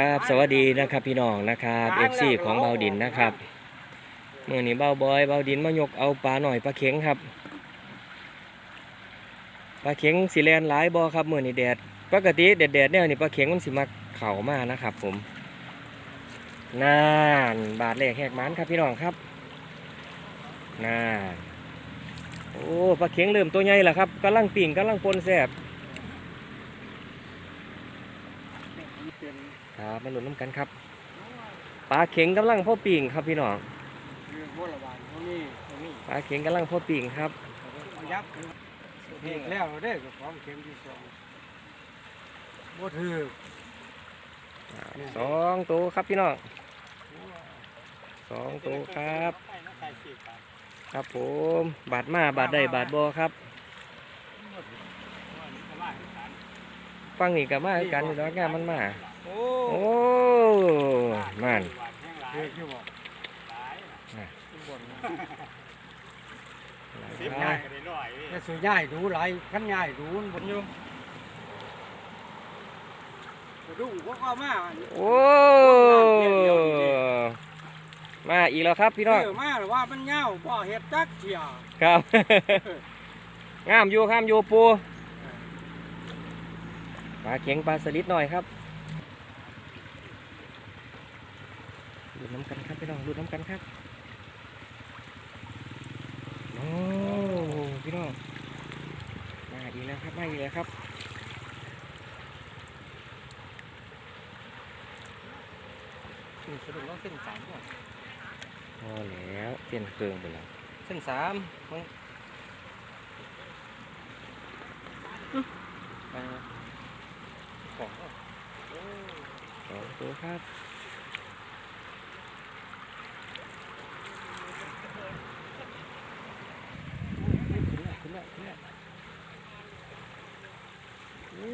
ครับ สวัสดีนะครับพี่น้องนะครับเอฟซีของเบาดินนะครับเมื่อนี้เบาบอยเบาดินมายกเอาปลาหน่อยปลาเข็งครับปลาเข็งสีแลนหลายบอครับเมื่อนี้แดดปกติแดดแดดๆเนี่ยนี่ปลาเข็งมันสิมาเข่ามากนะครับ ผมน่านบาทแรกแหกมันครับพี่น้องครับน่านโอ้ปลาเข็งเริ่มตัวใหญ่แล้วครับกำลังปิ่งกำลังปนแสบ ครับมาหลุนน้ำกันครับปลาเข็งกำลังพ่อปิ่งครับพี่น้องคือโบราณเขานี่เขานี่ปลาเข็งกำลังพ่อปิ่งครับยักษ์เพกแล้วเด้อของเข็มที่สองบ่ถือสองตัวครับพี่น้องสองตัวครับ ครับผมบาดมาบาดได้บาดบอครับ ฟังนี่กับมาคือกันอยู่แล้วงานมันมาโอ้โอ้มันเพกอยู่บ่แต่ส่วนใหญ่ดูหลายขั้นใหญ่ดูมันบนอยู่ดูพวกเขามาโอ้มาอีกแล้วครับพี่น้องเออมาหรือว่ามันเงาบ่เห็ดจักเที่ยครับงามอยู่งามอยู่ปู ปลาเข็งปลาสลิดหน่อยครับดูดน้ำกันครับพี่น้องดูดน้ำกันครับโอ้พี่น้องมาอีกแล้วครับมาอีกแล้วครับสรุปแล้วเส้นสามก่อนพอแล้วเส้นเครื่องไปแล้วเส้นสามของไปของ สอง ตัวครับ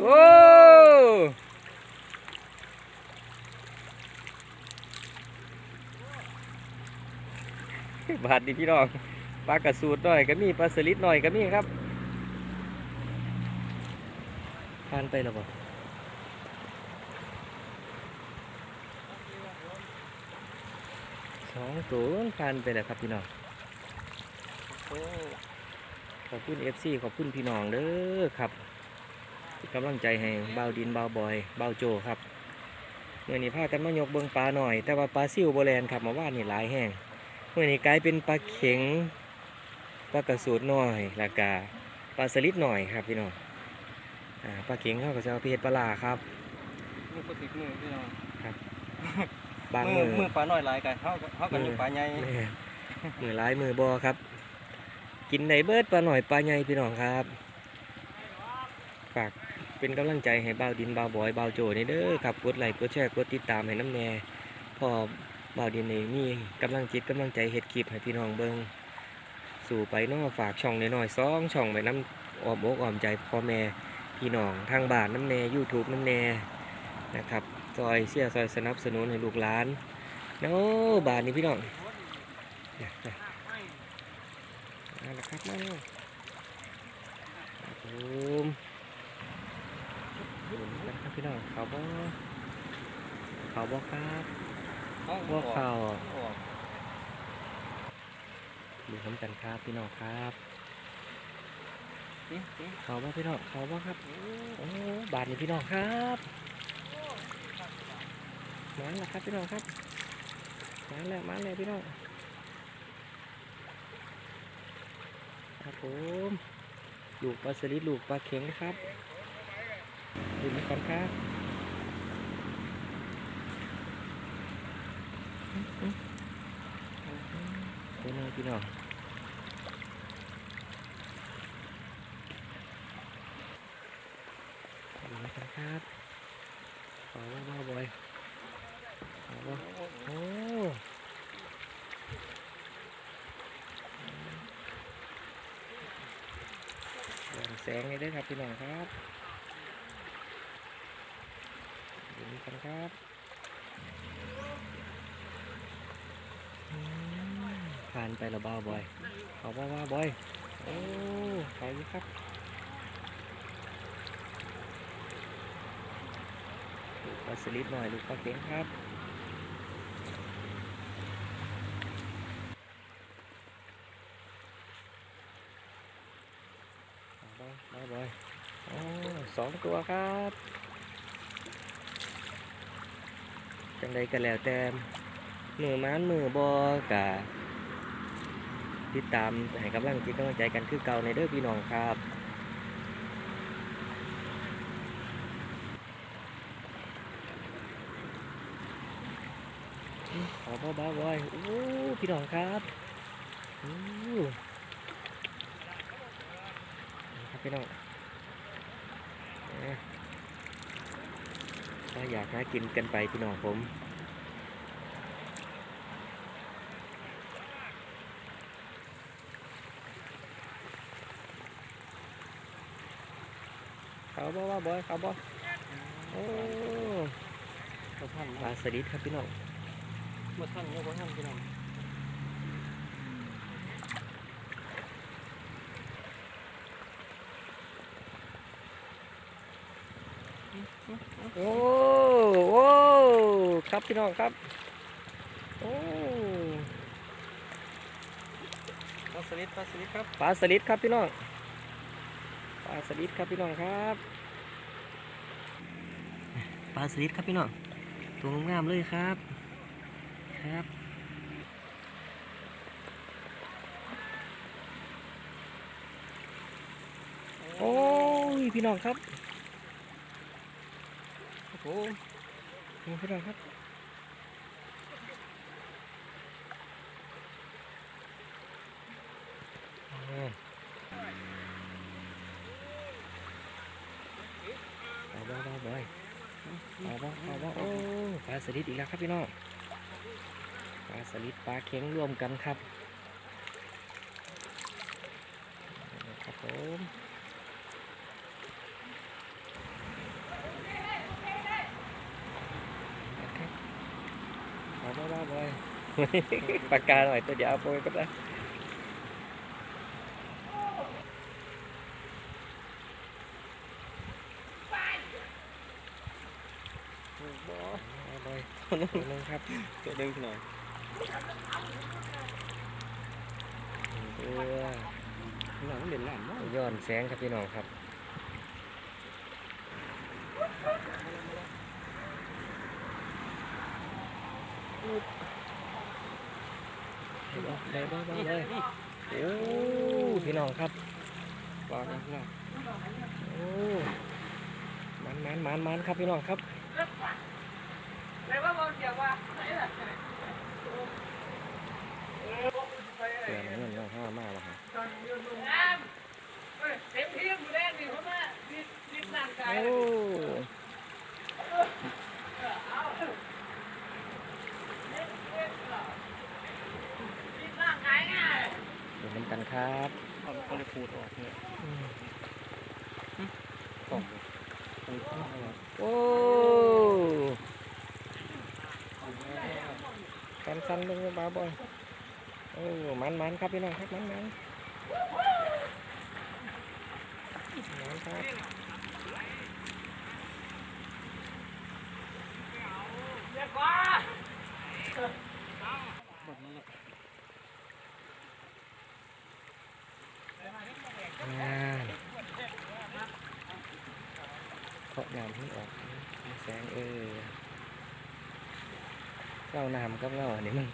โอ้บาทดีพี่น้องปลากระสูดหน่อยก็มีปลาสลิดหน่อยก็มีครับทานไปแล้วบ่ส องตัวทานไปแล้วครับพี่น้องโอ้ขอบคุณเอฟซีขอบคุณพี่น้องเด้อครับที่กำลังใจให้เบาวดินเบาวบอยเบาวโจครับเมื่อนี้พากันมายกเบิงปลาหน่อย แต่ว่าปลาซิวโบแลนครับมาว่านี่หลายแห้งเมื่อนี้กลายเป็นปลาเข็งปลากระสูดหน่อยแล้วก็ปลาสลิดหน่อยครับพี่น้องอ่าปลาเข็งเขาก็จะเอาไปเฮ็ดปลาร้าครับมือปติดมือพี่น้องบางมือมือปลาน้อยหลายกันเขาเขากันปลาใหญ่แม่มือหลายมือบอครับ กินในเบิดปลาหน่อยปลาใหญ่พี่น้องครับ ฝากเป็นกำลังใจให้บ่าวดินบ่าวบอยบ่าวโจนี่เด้อครับกดไลค์กดแชร์กดติดตามให้น้ำแน่พอบ่าวดินนี่มีกำลังจิตกำลังใจเฮ็ดคลิปให้พี่น้องเบิ่งสู่ไปเน้อฝากช่องน้อยๆสองช่องไปน้ำอ้อมอกอ้อมใจพ่อแม่พี่น้องทางบ้านน้ำแน่ YouTube น้ำแน่นะครับ ซอยเสียซอยสนับสนุนให้ลูกหลานโน้บาทนี้พี่น้องมาแล้วครับมาแล้วครับผมดูกันครับพี่น้องเขาบ่เขาบ่ครับบ่เขาดูน้ำกันครับพี่น้องครับเขาบ่พี่น้องเขาบ่ครับโอ้บาทนี้พี่น้องครับ มาแล้วครับพี่น้องครับมาแล้วมาแล้วพี่น้องครับผมลูกปลาสลิดลูกปลาเข็งครับดูนี่กันครับตัวนึงพี่น้องดูนี่กันครับขอว่าว่าบอยขอว่าโอ้ แสงนี่ด้วยครับพี่น้องครับดูนี่กันครับผ่านไปและบ้าบอยเขาว่าว่าบอยโอ้ไปอยู่ครับดูปลาสลิดหน่อยลูกปลาเข็งครับายบายโอ้ สองตัวครับจังใดกันแล้วแต่มือม้านมือบอกะติดตามให้กำลังจิตกำลังใจกันคือเก่าในเด้อพี่น้องครับขอเบาบอยโอ้พี่น้องครับโอ้ครับพี่น้อง ถ้าอยากหากินกันไปพี่น้องผมเขาบ่ว่าบอยเขาบ่โอ้กระพันปลาสลิดครับพี่น้องมาท่านเนี่ยบ่ท่านพี่น้อง โอ้โอ้ครับพี่น้องครับ โอ้ปลาสลิดปลาสลิดครับปลาสลิดครับพี่น้องปลาสลิดครับพี่น้องครับปลาสลิดครับพี่น้องตัวงามๆเลยครับครับโอ้ยพี่น้องครับ โอ้โหนี่พี่น้องครับเอาบ้าบ้าบอยเอาบ้าเอาบ้าโอ้ปลาสลิดอีกแล้วครับพี่น้องปลาสลิดปลาเค็งรวมกันครับครับผมครับเอาบ้าบ้าบอย ปากกาหน่อยตัวเดียวเอาไปก็ได้บ่ไปตัวนึงครับตัวดึงหน่อยเรือหนังเด่นหลานเนาะย้อนแสงครับพี่น้องครับ ได้ได้ได้ได้โอ้พี่น้องครับปลานะพี่น้องโอ้มันมันมันมันครับพี่น้องครับเสือมันเงินเราห้ามากแล้วครับเต็มที่หมูแดงนี่เขามาดิดดิดร่างกาย โอ้ ดิดร่างกายง่าย เดี๋ยวมัน กันครับเอาเขาเลยพูดออกเนี่ยอืมกล่องโอ้กันสั้นลงมาบ่อยโอ้มันมันครับพี่น้องครับมันมันมันครับเรียกว่า หมดแล้วล่ะ งาน เคาะน้ำให้ออกแสงเออเล่าน้ำกับเล่าอันนี้มัน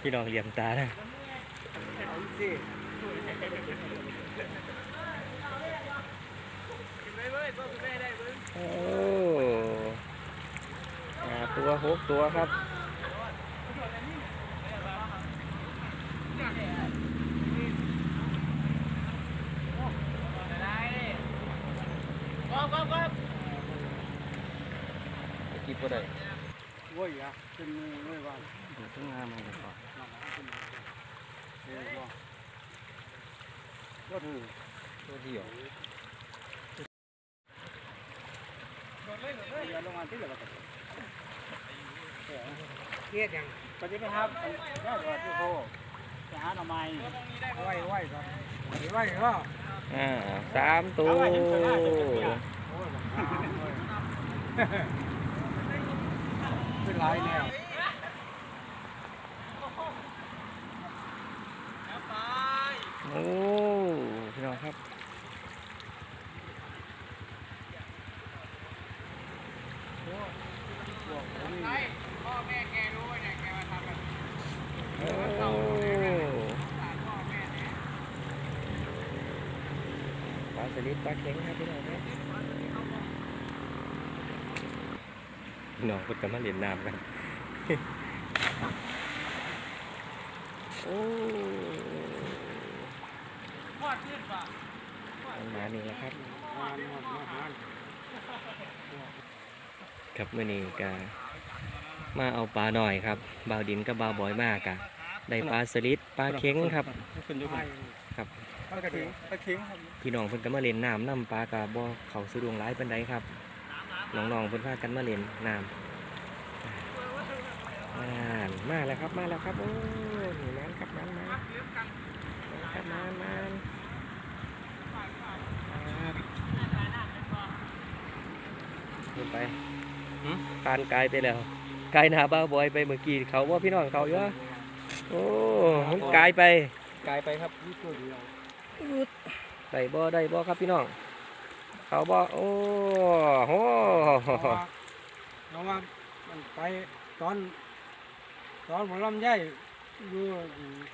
พี่น้องเหลี่ยมตานะโอ้ตัวหกตัวครับ กินก็ได้โว้ยอะเป็นมือเลยว่าดูทั้งงามมาเลยก่อนเออบ่ก็ถือตัวเดียวอย่าลงมาที่เหลือก็เครียดยังก็จะไปครับได้ก่อนที่โคไปหาหน่อไม้ไหวไหวก่อนไหวก็อ่าสามตัวโอ้ย หลายแนวโอ้พี่น้องครับพ่อแม่แกรู้เนี่ยแกมาทำแบบโอ้ปลาสลิดปลาเข็งครับพี่น้องครับ พี่น้องคนกันมาเล่นน้ำกัน โอ้ทอดขึ้นป่ะมันมานี่แหละครับงานหมดมาหารครับมื่อนี้ก็มาเอาปลาหน่อยครับบ่าวดินกับบ่าวบอยมากอะได้ปลาสลิดปลาเข็งครับขึ้นอยู่ครับปลากระถิงปลาเข็งครับพี่น้องเพิ่นก็มาเล่นน้ำน้ำปลากะบ่เขาสะดวงหลายปานใดครับ น้องๆเพิ่นพากันมาเล่นน้ำอ่านมาแล้วครับมาแล้วครับโอ้นี่มันครับมันมันมันครับมันมันครับลงไปปานกายไปแล้วกายหน้าบ้าวบอยไปเมื่อกี้เขาว่าพี่น้องเขาเยอะโอ้มันกายไปกลายไปครับนี่ตัวเดียวได้บ่ได้บ่ครับพี่น้อง เขาบ่โอ้โหเพราะว่ามันไปตอน ตอนหมอลำใหญ่อยู่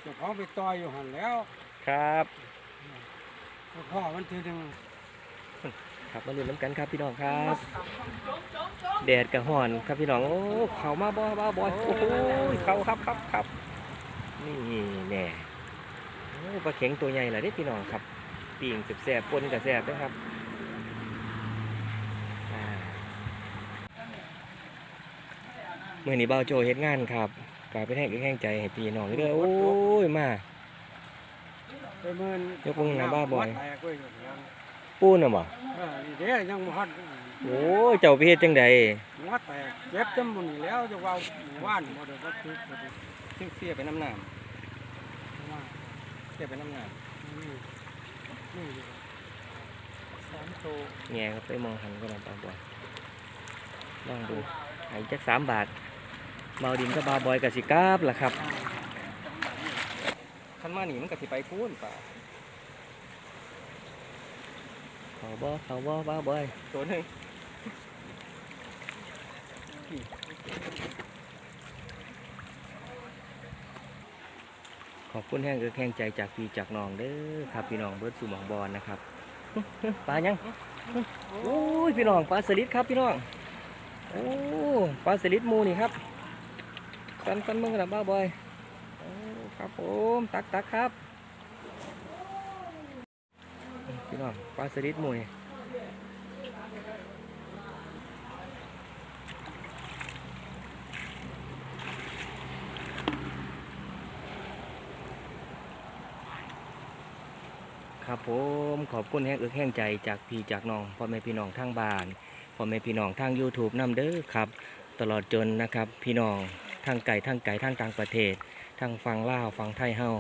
เจ้าของไปต่อยอยู่หันแล้ว ครับพ่อมันทีหนึงครับมาลุ้นน้ำกันครับพี่น้องครับแดดกระห่อนครับพี่น้องโอ้เขามาบ่บ่บ่โอ้โหเขาครับครับครับนี่แน่โอ้ปลาเข็งตัวใหญ่เลยเด้พี่น้องครับปิ่งแสบๆปนกับแสบด้วยครับอ่า มื่อนี้เบาโจเฮ็ดงานครับกลายเป็นแห้งแห้งใจให้พี่น้องเด้อโอ้ยมาไปเมินยกมือหน้าบ้าบ่อยแตกเว้ยเดี๋ยวปูน่ะบ่เออนี่เด้ยังบ่ฮัดโอ้ยเจ้าไปเฮ็ดจังใดหัวแตกเจ็บจนหมดนี่แล้วจะว่าหมู่บ้านบ่ได้บ่ตึกบ่ได้ซึ่งเสียไปน้ำน้ว่าำเสียไปน้ำน้นี่นี่อยู่สามโตำแง่ครับไปมองหันก็ลองปลาบอยลองดูใหายจักสามบาท เบาดินก็บาบอยกับสิกราบล่ะครับขันมาหนีมันกับสิไปพูนป่าเขาบ่เขาบ่บาบอยตัวหนึ่งขอบคุณแห้งเอือแห้งใจจากพี่จากน้องเด้อครับพี่น้องเบิร์ดสู่หมองบอลนะครับปลายังโอ้ยพี่น้องปลาสลิดครับพี่น้องโอ้ปลาสลิดหมูนี่ครับ สันสันมึงกันนะบ้าบอยครับผมตักตักครับพี่น้องปลาสลิดหมูนี่ครับผมขอบคุณแห้งเอึกแห้งใจจากพี่จากน้องพ่อแม่พี่น้องทางบ้านพ่อแม่พี่น้องทาง YouTube นํเด้อครับ ตลอดจนนะครับพี่น้อง ทางไก่ทางไก่ทางต่างประเทศทางฟังลาวฟังไทยเฮา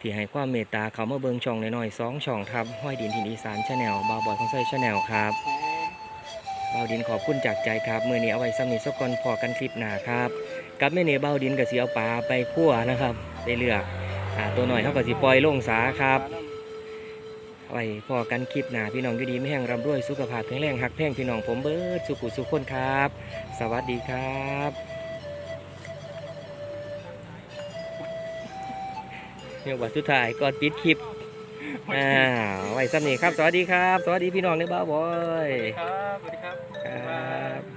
ที่ให้ความเมตตาเขามาเบิงช่องน้อยๆสองช่องครับห้อยดินทินอีสานชาแนลบาวบอยของไส้ชาแนลครับบาวดินขอบคุณจากใจครับมือนี้เอาไว้ซ้ำนี้สักก่อนพอกันคลิปหน้าครับกับแม่เนบาวดินกับสีเอาปลาไปคั่วนะครับ ไปเลือกอ่าตัวหน่อยเท่ากับสีปล่อยลงสาครับเอาไว้พอกันคลิปหน้าพี่น้องอยู่ดีไม่แห้งร่ำรวยสุขภาพแข็งแรงหักแพงพี่น้องผมเบิร์ดสุขุสุขคนครับ สวัสดีครับ เนี่ยวันสุดท้ายก่อนปิดคลิปอ่าไว้ซ้ำนี้ครับ สวัสดีครับ สวัสดีพี่น้องในบ้าวบอย ครับ สวัสดีครับ ครับ